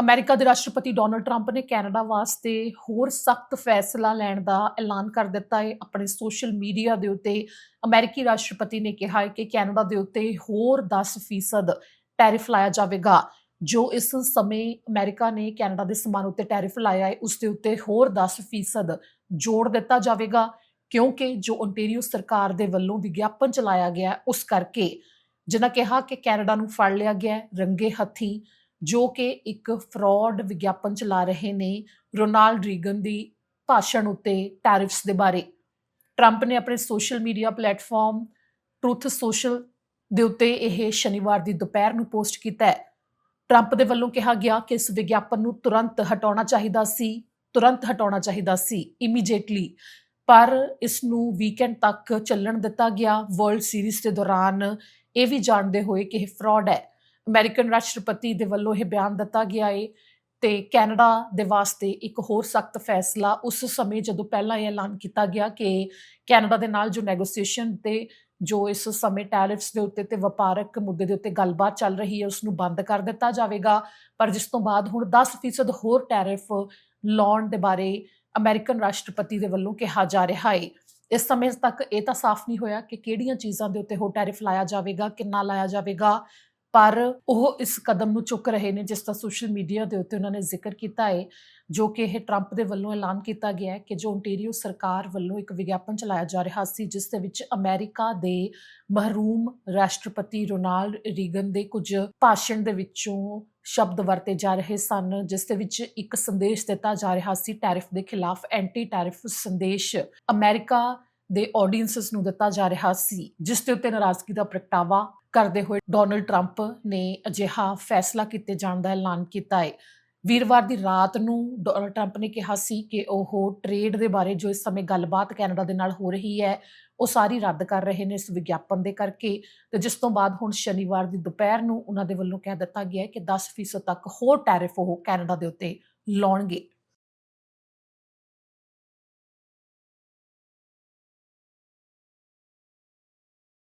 America ਦੇ ਰਾਸ਼ਟਰਪਤੀ Donald Trump ਨੇ ਕੈਨੇਡਾ ਵਾਸਤੇ ਹੋਰ ਸਖਤ ਫੈਸਲਾ ਲੈਣ ਦਾ ਐਲਾਨ ਕਰ ਦਿੱਤਾ ਹੈ। ਆਪਣੇ ਸੋਸ਼ਲ ਮੀਡੀਆ ਦੇ ਉੱਤੇ ਅਮਰੀਕੀ ਰਾਸ਼ਟਰਪਤੀ ਨੇ ਕਿਹਾ ਹੈ ਕਿ ਕੈਨੇਡਾ ਦੇ ਉੱਤੇ ਹੋਰ 10% ਟੈਰਿਫ ਲਾਇਆ ਜਾਵੇਗਾ। ਜੋ ਇਸ ਸਮੇਂ ਅਮਰੀਕਾ ਨੇ ਕੈਨੇਡਾ ਦੇ ਸਮਾਨ ਉੱਤੇ ਟੈਰਿਫ ਲਾਇਆ ਹੈ, ਉਸ ਦੇ ਉੱਤੇ ਹੋਰ 10% ਜੋੜ ਦਿੱਤਾ ਜਾਵੇਗਾ, ਕਿਉਂਕਿ ਜੋ ontario ਸਰਕਾਰ ਦੇ ਵੱਲੋਂ ਵਿਗਿਆਪਨ ਚਲਾਇਆ ਗਿਆ ਉਸ ਕਰਕੇ ਜਿਨ੍ਹਾਂ ਕਿਹਾ ਕਿ ਕੈਨੇਡਾ ਨੂੰ ਫੜ ਲਿਆ ਗਿਆ ਰੰਗੇ ਹੱਥੀ ਜੋ ਕਿ ਇੱਕ ਫਰਾਡ ਵਿਗਿਆਪਨ ਚਲਾ ਰਹੇ ਨੇ ਰੋਨਾਲਡ ਰੀਗਨ ਦੀ ਭਾਸ਼ਣ ਉੱਤੇ ਟੈਰਿਫਸ ਦੇ ਬਾਰੇ। ਟਰੰਪ ਨੇ ਆਪਣੇ social media platform truth social ਦੇ ਉੱਤੇ ਇਹ ਸ਼ਨੀਵਾਰ ਦੀ ਦੁਪਹਿਰ ਨੂੰ ਪੋਸਟ ਕੀਤਾ ਹੈ। ਟਰੰਪ ਦੇ ਵੱਲੋਂ ਕਿਹਾ ਗਿਆ ਕਿ ਇਸ ਵਿਗਿਆਪਨ ਨੂੰ ਤੁਰੰਤ ਹਟਾਉਣਾ ਚਾਹੀਦਾ ਸੀ, ਤੁਰੰਤ ਹਟਾਉਣਾ ਚਾਹੀਦਾ ਸੀ ਇਮੀਡੀਏਟਲੀ ਪਰ ਇਸ ਨੂੰ ਵੀਕਐਂਡ ਤੱਕ ਚੱਲਣ ਦਿੱਤਾ ਗਿਆ। ਵਰਲਡ ਸੀਰੀਜ਼ ਦੇ ਦੌਰਾਨ ਇਹ ਵੀ ਜਾਣਦੇ ਹੋਏ ਕਿ ਇਹ ਫਰਾਡ ਹੈ। ਅਮਰੀਕਨ ਰਾਸ਼ਟਰਪਤੀ ਦੇ ਵੱਲੋਂ ਇਹ ਬਿਆਨ ਦਿੱਤਾ ਗਿਆ ਏ ਤੇ ਕੈਨੇਡਾ ਦੇ ਵਾਸਤੇ ਇੱਕ ਹੋਰ ਸਖਤ ਫੈਸਲਾ ਉਸ ਸਮੇਂ ਜਦੋਂ ਪਹਿਲਾਂ ਇਹ ਐਲਾਨ ਕੀਤਾ ਗਿਆ ਕਿ ਕੈਨੇਡਾ ਦੇ ਨਾਲ ਜੋ ਨੈਗੋਸੀਏਸ਼ਨ ਤੇ ਜੋ ਇਸ ਸਮੇਂ ਟੈਰਿਫਸ ਦੇ ਉੱਤੇ ਤੇ ਵਪਾਰਕ ਮੁੱਦੇ ਦੇ ਉੱਤੇ ਗੱਲਬਾਤ ਚੱਲ ਰਹੀ ਹੈ ਉਸ ਨੂੰ ਬੰਦ ਕਰ ਦਿੱਤਾ ਜਾਵੇਗਾ। ਪਰ ਜਿਸ ਤੋਂ ਬਾਅਦ ਹੁਣ 10% ਹੋਰ ਟੈਰਿਫ ਲਾਉਣ ਦੇ ਬਾਰੇ ਅਮਰੀਕਨ ਰਾਸ਼ਟਰਪਤੀ ਦੇ ਵੱਲੋਂ ਕਿਹਾ ਜਾ ਰਿਹਾ ਹੈ ਇਸ ਸਮੇਂ ਤੱਕ ਇਹ ਤਾਂ ਸਾਫ਼ ਨਹੀਂ ਹੋਇਆ ਕਿ ਕਿਹੜੀਆਂ ਚੀਜ਼ਾਂ ਦੇ ਉੱਤੇ ਹੋਰ ਟੈਰਿਫ ਲਾਇਆ ਜਾਵੇਗਾ, ਕਿੰਨਾ ਲਾਇਆ ਜਾਵੇਗਾ। ਪਰ ਉਹ ਇਸ ਕਦਮ ਨੂੰ ਚੁੱਕ ਰਹੇ ਨੇ ਜਿਸ ਦਾ ਸੋਸ਼ਲ ਮੀਡੀਆ ਦੇ ਉੱਤੇ ਉਹਨਾਂ ਨੇ ਜ਼ਿਕਰ ਕੀਤਾ ਹੈ ਜੋ ਕਿ ਇਹ ਟਰੰਪ ਦੇ ਵੱਲੋਂ ਐਲਾਨ ਕੀਤਾ ਗਿਆ ਹੈ ਕਿ ਜੋ ontario ਸਰਕਾਰ ਵੱਲੋਂ ਇੱਕ ਵਿਗਿਆਪਨ ਚਲਾਇਆ ਜਾ ਰਿਹਾ ਸੀ, ਜਿਸ ਦੇ ਵਿੱਚ ਅਮਰੀਕਾ ਦੇ ਮਹਰੂਮ ਰਾਸ਼ਟਰਪਤੀ ਰੋਨਾਲਡ ਰੀਗਨ ਦੇ ਕੁਝ ਭਾਸ਼ਣ ਦੇ ਵਿੱਚੋਂ ਸ਼ਬਦ ਵਰਤੇ ਜਾ ਰਹੇ ਸਨ, ਜਿਸ ਦੇ ਵਿੱਚ ਇੱਕ ਸੰਦੇਸ਼ ਦਿੱਤਾ ਜਾ ਰਿਹਾ ਸੀ ਟੈਰਿਫ ਦੇ ਖਿਲਾਫ ਐਂਟੀ ਟੈਰਿਫ ਸੰਦੇਸ਼। ਅਮਰੀਕਾ ਦੇ ਆਡੀਅנਸਸ ਨੂੰ ਦਿੱਤਾ ਜਾ ਰਿਹਾ ਸੀ, ਜਿਸ ਦੇ ਉੱਤੇ ਨਾਰਾਜ਼ਗੀ ਦਾ ਪ੍ਰਗਟਾਵਾ ਕਰਦੇ ਹੋਏ ਡੋਨਲਡ ਟਰੰਪ ਨੇ ਅਜਿਹਾ ਫੈਸਲਾ ਕੀਤੇ ਜਾਣ ਦਾ ਐਲਾਨ ਕੀਤਾ ਹੈ। ਵੀਰਵਾਰ ਦੀ ਰਾਤ ਨੂੰ ਡੋਨਲਡ ਟਰੰਪ ਨੇ ਕਿਹਾ ਸੀ ਕਿ ਉਹ ਟ੍ਰੇਡ ਦੇ ਬਾਰੇ ਜੋ ਇਸ ਸਮੇਂ ਗੱਲਬਾਤ ਕੈਨੇਡਾ ਦੇ ਨਾਲ ਹੋ ਰਹੀ ਹੈ, ਉਹ ਸਾਰੀ ਰੱਦ ਕਰ ਰਹੇ ਨੇ ਇਸ ਵਿਗਿਆਪਨ ਦੇ ਕਰਕੇ ਤੇ ਜਿਸ ਤੋਂ ਬਾਅਦ ਹੁਣ ਸ਼ਨੀਵਾਰ ਦੀ ਦੁਪਹਿਰ ਨੂੰ ਉਹਨਾਂ ਦੇ ਵੱਲੋਂ ਕਹਿ ਦਿੱਤਾ ਗਿਆ ਹੈ ਕਿ 10% ਤੱਕ ਹੋਰ ਟੈਰਿਫ ਉਹ ਕੈਨੇਡਾ ਦੇ ਉੱਤੇ ਲਾਉਣਗੇ।